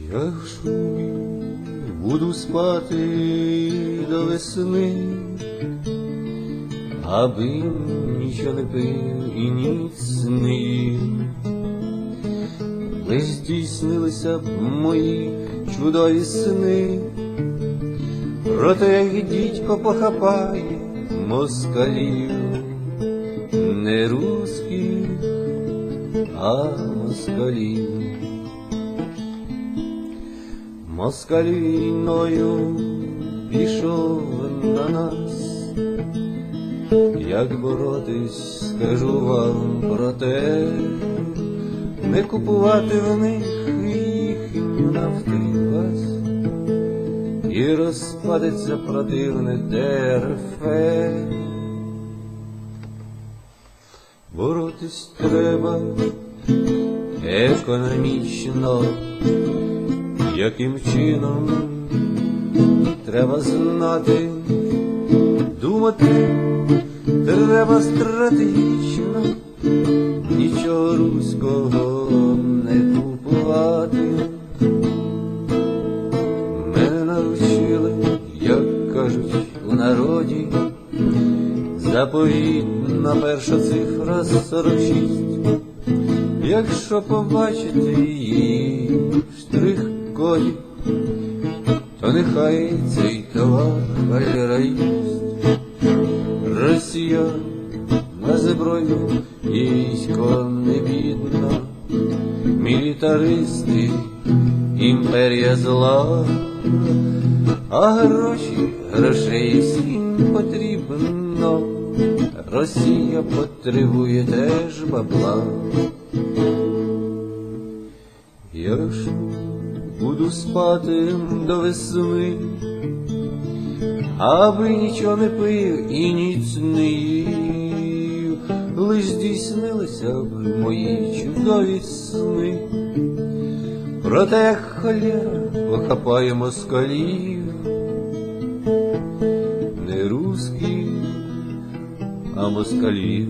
Я ж буду спати до весни, аби нічого не пив і ніц не їв. Здійснилися б мої чудові сни, про те, як дідько похапає москалів, не русських, а москалів. Москаль пішов на нас, як боротись, скажу вам про те, не купувати в них їхню нафтогаз, і розпадеться противне дерефе. Боротись треба економічно, яким чином треба знати, думати треба стратегічно, нічого руського не купувати. Мене навчили, як кажуть у народі, заповітна перша цифра 46. Якщо побачите її в штрих-коді, то нехай цей товар галераїст. Росія на зброю військо не бідна, мілітаристи, імперія зла, а гроші, грошей всім потрібно. Росія потребує теж бабла. Я ж буду спати до весни, аби нічого не пив і ніц не їв, лиш здійснилися б мої чудові сни. Проте як холєра похапає москалів, не русських, а москалів.